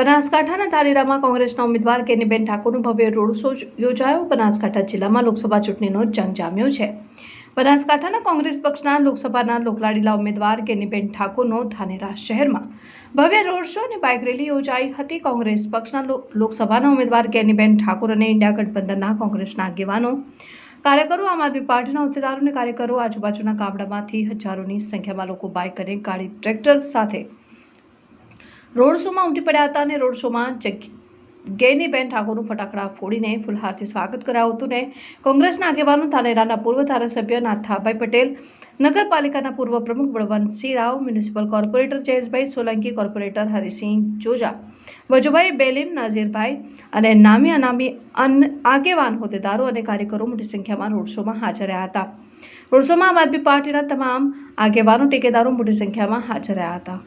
બનાસકાંઠાના ધારેરામાં કોંગ્રેસના ઉમેદવાર કેનીબેન ઠાકોરનો ભવ્ય રોડ શો યોજાયો. બનાસકાંઠા જિલ્લામાં લોકસભા ચૂંટણીનો જંગ જામ્યો છે. બનાસકાંઠાના કોંગ્રેસ પક્ષના લોકસભાના લોકલાડીલા ઉમેદવાર કેનીબેન ઠાકોરનો ધાનેરા શહેરમાં ભવ્ય રોડ શો અને બાઇક રેલી યોજાઈ હતી. કોંગ્રેસ પક્ષના લોકસભાના ઉમેદવાર કેનીબેન ઠાકોર અને ઇન્ડિયા ગઠબંધનના કોંગ્રેસના આગેવાનો, કાર્યકરો, આમ આદમી પાર્ટીના હોદ્દેદારો અને કાર્યકરો આજુબાજુના ગામડામાંથી હજારોની સંખ્યામાં લોકો બાઇક અને ગાડી, ટ્રેક્ટર સાથે રોડ શોમાં ઉમટી પડ્યા હતા અને રોડ શોમાં જગ્યા ગેનીબેન ઠાકોરનું ફટાકડા ફોડીને ફુલહારથી સ્વાગત કરાયું હતું ને કોંગ્રેસના આગેવાનો ધાનેરાના પૂર્વ ધારાસભ્ય નાથાભાઈ પટેલ, નગરપાલિકાના પૂર્વ પ્રમુખ Balwantsinh Rao, municipal corporator Jayeshbhai Solanki, corporator Harisinh Joja, Vajubhai Belim, Nazirbhai અને નામી અનામી અન, આગેવાન હોદ્દેદારો અને કાર્યકરો મોટી સંખ્યામાં રોડ શોમાં હાજર રહ્યા હતા. રોડ શોમાં આમ આદમી પાર્ટીના તમામ આગેવાનો, ટેકેદારો મોટી સંખ્યામાં હાજર રહ્યા હતા.